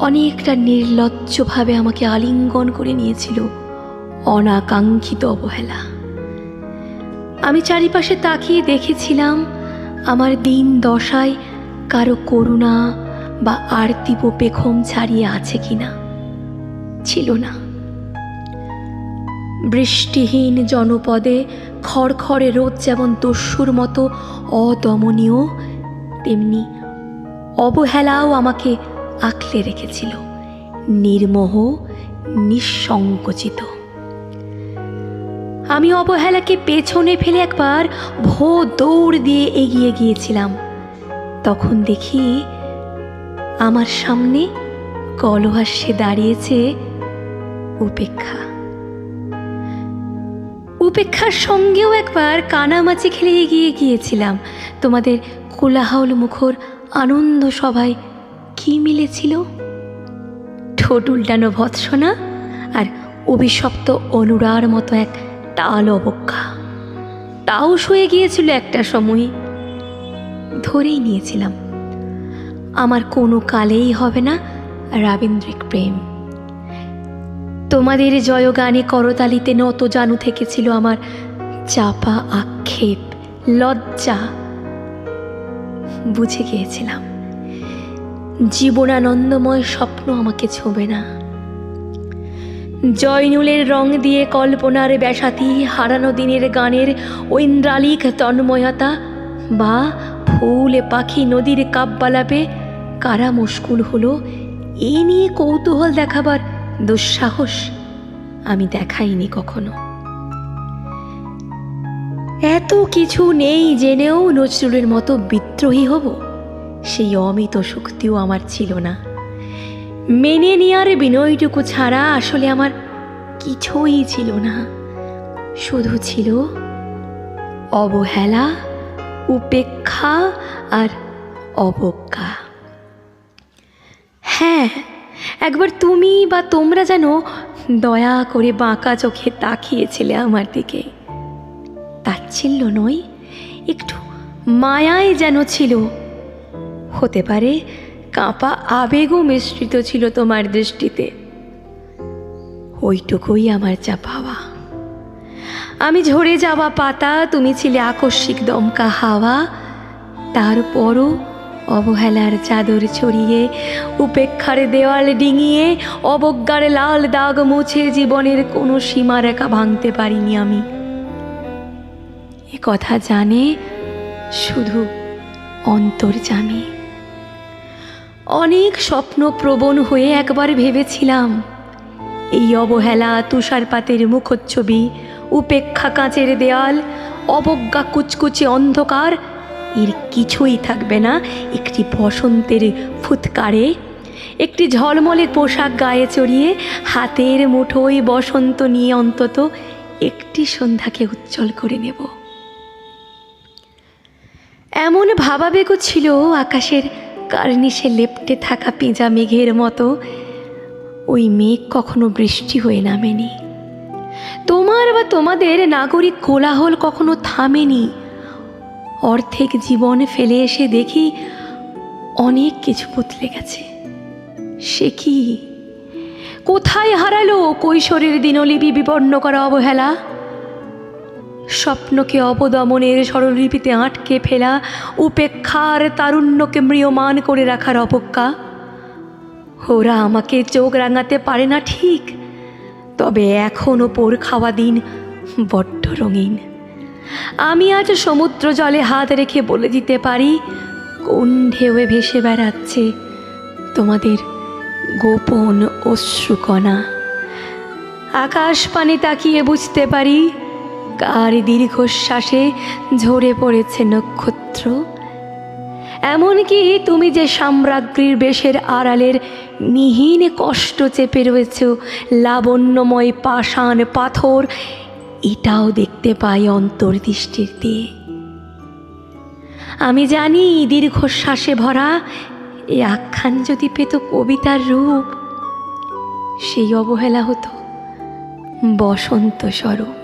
অনেকটা নির্লজ্জভাবে আমাকে আলিঙ্গন করে নিয়েছিল অনাকাঙ্ক্ষিত অবহেলা। আমি চারিপাশে তাকিয়ে দেখেছিলাম আমার দিন দশায় কারও করুণা বা আর্তিব পেখম ছাড়িয়ে আছে কিনা। ছিল না। বৃষ্টিহীন জনপদে খড়খড়ে রোদ যেমন দস্যুর মতো অদমনীয়, তেমনি অবহেলাও আমাকে আঁকলে রেখেছিল, নির্মোহ, নিঃসংকোচিত। আমি অবহেলাকে পেছনে ফেলে একবার ভো দৌড় দিয়ে এগিয়ে গিয়েছিলাম। তখন দেখি আমার সামনে কলহাস্যে দাঁড়িয়েছে উপেক্ষা। উপেক্ষার সঙ্গেও একবার কানামাছি খেলে এগিয়ে গিয়েছিলাম। তোমাদের কোলাহল মুখর আনন্দ সভায় কি মিলেছিল? ঠোঁট উল্টানো ভৎসনা আর অভিশপ্ত অনুরার মতো এক তাল অবজ্ঞা। তাও শুয়ে গিয়েছিল একটা সময়। ধরেই নিয়েছিলাম। আমার কোনো কালেই হবে না রাবীন্দ্রিক প্রেম। তোমাদের জয়গানে করতালিতে নত জানু থেকেছিল আমার চাপা আক্ষেপ, লজ্জা। বুঝে গিয়েছিলাম। জীবনানন্দময় স্বপ্ন আমাকে ছোবে না। জয়নুলের রং দিয়ে কল্পনার ব্যাসাতি, হারানো দিনের গানের ঐন্দ্রালিক তন্ময়তা বা ফুলে পাখি নদীর কাব্যালাপে কারা মুশকুল হলো, এ নিয়ে কৌতূহল দেখাবার দুঃসাহস আমি দেখাইনি কখনো। এত কিছু নেই জেনেও নজরুলের মতো বিদ্রোহী হব। সেই অমিত শক্তিও আমার ছিল না। মেনে নেওয়ার বিনয়টুকু ছাড়া আসলে আমার কিছুই ছিল না। শুধু ছিল অবহেলা, উপেক্ষা আর অবজ্ঞা। হ্যাঁ একবার তুমি বা তোমরা যেন দয়া করে বাঁকা চোখে তাকিয়েছিলে আমার দিকে। তাচ্ছিল্য নয়, একটু মায়ায় যেন ছিল। হতে পারে কাঁপা আবেগও মিশ্রিত ছিল তোমার দৃষ্টিতে। ওইটুকুই আমার যা পাওয়া। আমি ঝরে যাওয়া পাতা, তুমি ছিলে আকস্মিক দমকা হাওয়া, তারপরও অবহেলার চাদর ছড়িয়ে, উপেক্ষার দেওয়াল ডিঙিয়ে, অবজ্ঞার লাল দাগ মুছে জীবনের কোনো সীমারেখা ভাঙতে পারিনি আমি। এ কথা জানে শুধু অন্তর্জামী। অনেক স্বপ্ন প্রবণ হয়ে একবার ভেবেছিলাম। এই অবহেলা, তুষারপাতের মুখচ্ছবি, উপেক্ষা কাঁচের দেয়াল, অবজ্ঞা কুচকুচে অন্ধকার, এর কিছুই থাকবে না একটি বসন্তের ফুৎকারে। একটি ঝলমলে পোশাক গায়ে চড়িয়ে, হাতের মুঠোয় বসন্ত নিয়ে অন্তত একটি সন্ধ্যাকে উজ্জ্বল করে নেব। এমন ভাবাবেগও ছিল আকাশের কার্নিশে লেপ্টে থাকা পেঁজা মেঘের মতো। ওই মেঘ কখনো বৃষ্টি হয়ে নামেনি। তোমার বা তোমাদের নাগরিক কোলাহল কখনো থামেনি। অর্ধেক জীবন ফেলে এসে দেখি অনেক কিছু বদলে গেছে। সে কি? কোথায় হারালো কৈশোরের দিনলিপি বিপন্ন করা অবহেলা? স্বপ্নকে অবদমনের স্বরলিপিতে আটকে ফেলা, উপেক্ষার তারুণ্যকে ম্রিয়মান করে রাখার অপেক্ষা ওরা আমাকে চোখ রাঙাতে পারে না ঠিক, তবে এখন ওপর খাওয়া দিন বড্ড রঙিন। আমি আজ সমুদ্র জলে হাত রেখে বলে দিতে পারি, কোন ঢেউয়ে ভেসে বেড়াচ্ছে তোমাদের গোপন অশ্রুকণা? আকাশ পানে তাকিয়ে বুঝতে পারি কার দীর্ঘশ্বাসে ঝরে পড়েছে নক্ষত্র। এমনকি তুমি যে সাম্রাজ্ঞীর বেশের আড়ালের মিহিন কষ্ট চেপে রয়েছ, লাবণ্যময় পাষাণ পাথর, এটাও দেখতে পাই অন্তর্দৃষ্টির দিয়ে। আমি জানি দীর্ঘশ্বাসে ভরা এ আখ্যান যদি পেত কবিতার রূপ, সেই অবহেলা হতো বসন্ত স্বরূপ।